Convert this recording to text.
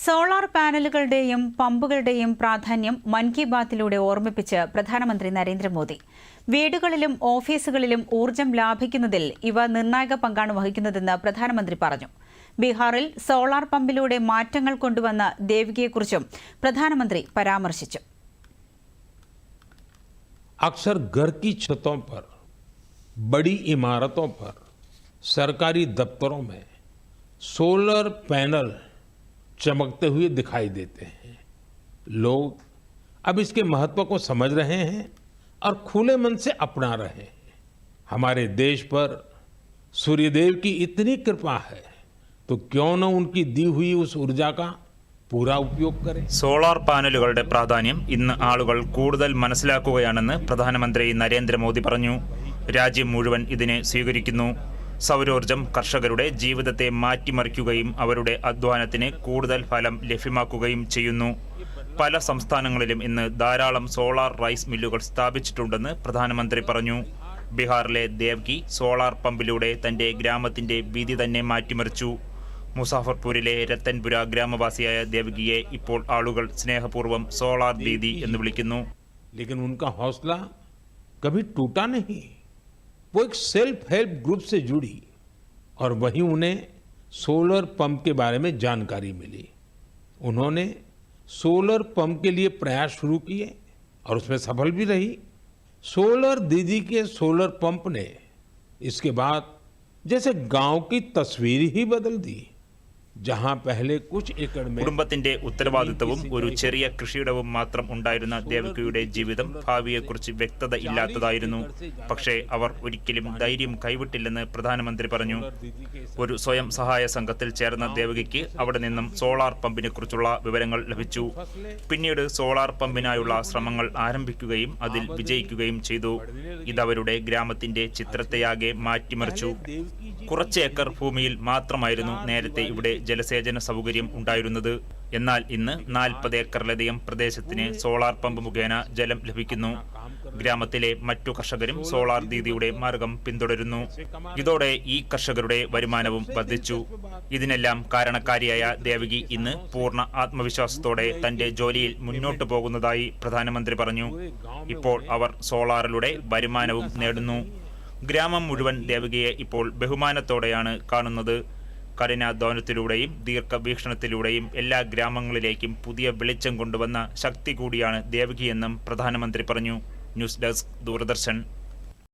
Solar പാനലുകളുടെയും പമ്പുകളുടെയും പ്രാധാന്യം മൻ കി ബാത്തിലൂടെ ഓർമ്മിപ്പിച്ച് പ്രധാനമന്ത്രി നരേന്ദ്രമോദി വീടുകളിലും ഓഫീസുകളിലും ഊർജ്ജം ലാഭിക്കുന്നതിൽ ഇവ നിർണായക പങ്കാണ് വഹിക്കുന്നതെന്ന് പ്രധാനമന്ത്രി പറഞ്ഞു ബീഹാറിൽ സോളാർ പമ്പിലൂടെ മാറ്റങ്ങൾ കൊണ്ടുവന്ന ദേവികയെക്കുറിച്ചും പ്രധാനമന്ത്രി പരാമർശിച്ചു अक्सर घर की छतों पर बड़ी इमारतों पर सरकारी दफ्तरों में सोलर पैनल चमकते हुए दिखाई देते हैं लोग अब इसके महत्व को समझ रहे हैं और खुले मन से अपना रहे हैं हमारे देश पर सूर्यदेव की इतनी कृपा है तो क्यों न उनकी दी हुई उस ऊर्जा का पूरा उपयोग करें സോളാർ പാനലുകളുടെ പ്രാധാന്യം ഇന്ന് ആളുകൾ കൂടുതൽ മനസ്സിലാക്കുകയാണെന്ന് പ്രധാനമന്ത്രി നരേന്ദ്രമോദി പറഞ്ഞു രാജ്യം മുഴുവൻ ഇതിനെ സ്വീകരിക്കുന്നു സൗരോർജം കർഷകരുടെ ജീവിതത്തെ മാറ്റിമറിക്കുകയും അവരുടെ അധ്വാനത്തിന് കൂടുതൽ ഫലം ലഭ്യമാക്കുകയും ചെയ്യുന്നു പല സംസ്ഥാനങ്ങളിലും ഇന്ന് ധാരാളം സോളാർ റൈസ് മില്ലുകൾ സ്ഥാപിച്ചിട്ടുണ്ടെന്ന് പ്രധാനമന്ത്രി പറഞ്ഞു ബീഹാറിലെ ദേവ്കി സോളാർ പമ്പിലൂടെ തന്റെ ഗ്രാമത്തിന്റെ വീതി തന്നെ മാറ്റിമറിച്ചു മുസാഫർപൂരിലെ രത്തൻപുര ഗ്രാമവാസിയായ ദേവകിയെ ഇപ്പോൾ ആളുകൾ സ്നേഹപൂർവ്വം സോളാർ ദീദി എന്ന് വിളിക്കുന്നു लेकिन उनका हौसला कभी टूटा नहीं वो एक सेल्फ हेल्प ग्रुप से जुड़ी और वहीं उन्हें सोलर पंप के बारे में जानकारी मिली। उन्होंने सोलर पंप के लिए प्रयास शुरू किए और उसमें सफल भी रही। सोलर दीदी के सोलर पंप ने इसके बाद जैसे गाँव की तस्वीर ही बदल दी। കുടുംബത്തിന്റെ ഉത്തരവാദിത്തവും ഒരു ചെറിയ കൃഷിയിടവും മാത്രം ഉണ്ടായിരുന്ന ദേവകിയുടെ ജീവിതം ഭാവിയെക്കുറിച്ച് വ്യക്തത ഇല്ലാത്തതായിരുന്നു. പക്ഷേ അവർ ഒരിക്കലും ധൈര്യം കൈവിട്ടില്ലെന്ന് പ്രധാനമന്ത്രി പറഞ്ഞു. ഒരു സ്വയം സഹായ സംഘത്തിൽ ചേർന്ന ദേവകിക്ക് അവിടെ നിന്നും സോളാർ പമ്പിനെ കുറിച്ചുള്ള വിവരങ്ങൾ ലഭിച്ചു. പിന്നീട് സോളാർ പമ്പിനായുള്ള ശ്രമങ്ങൾ ആരംഭിക്കുകയും അതിൽ വിജയിക്കുകയും ചെയ്തു. ഇതവരുടെ ഗ്രാമത്തിന്റെ ചിത്രത്തെയാകെ മാറ്റിമറിച്ചു. കുറച്ച് ഏക്കർ ഭൂമിയിൽ മാത്രമായിരുന്നു നേരത്തെ ഇവിടെ ജലസേചന സൗകര്യം ഉണ്ടായിരുന്നത്. എന്നാൽ ഇന്ന് നാൽപ്പത് ഏക്കറിലധികം പ്രദേശത്തിന് സോളാർ പമ്പ് മുഖേന ജലം ലഭിക്കുന്നു. ഗ്രാമത്തിലെ മറ്റു കർഷകരും സോളാർ ദീദിയുടെ മാർഗം പിന്തുടരുന്നു. ഇതോടെ ഈ കർഷകരുടെ വരുമാനവും വർദ്ധിച്ചു. ഇതിനെല്ലാം കാരണക്കാരിയായ ദേവകി ഇന്ന് പൂർണ ആത്മവിശ്വാസത്തോടെ തന്റെ ജോലിയിൽ മുന്നോട്ടു പോകുന്നതായി പ്രധാനമന്ത്രി പറഞ്ഞു. ഇപ്പോൾ അവർ സോളാറിലൂടെ വരുമാനവും നേടുന്നു. ഗ്രാമം മുഴുവൻ ദേവകിയെ ഇപ്പോൾ ബഹുമാനത്തോടെയാണ് കാണുന്നത്. കഠിനാധ്വാനത്തിലൂടെയും ദീർഘവീക്ഷണത്തിലൂടെയും എല്ലാ ഗ്രാമങ്ങളിലേക്കും പുതിയ വെളിച്ചം കൊണ്ടുവന്ന ശക്തി കൂടിയാണ് ദേവകിയെന്നും പ്രധാനമന്ത്രി പറഞ്ഞു. News desk Doordarshan.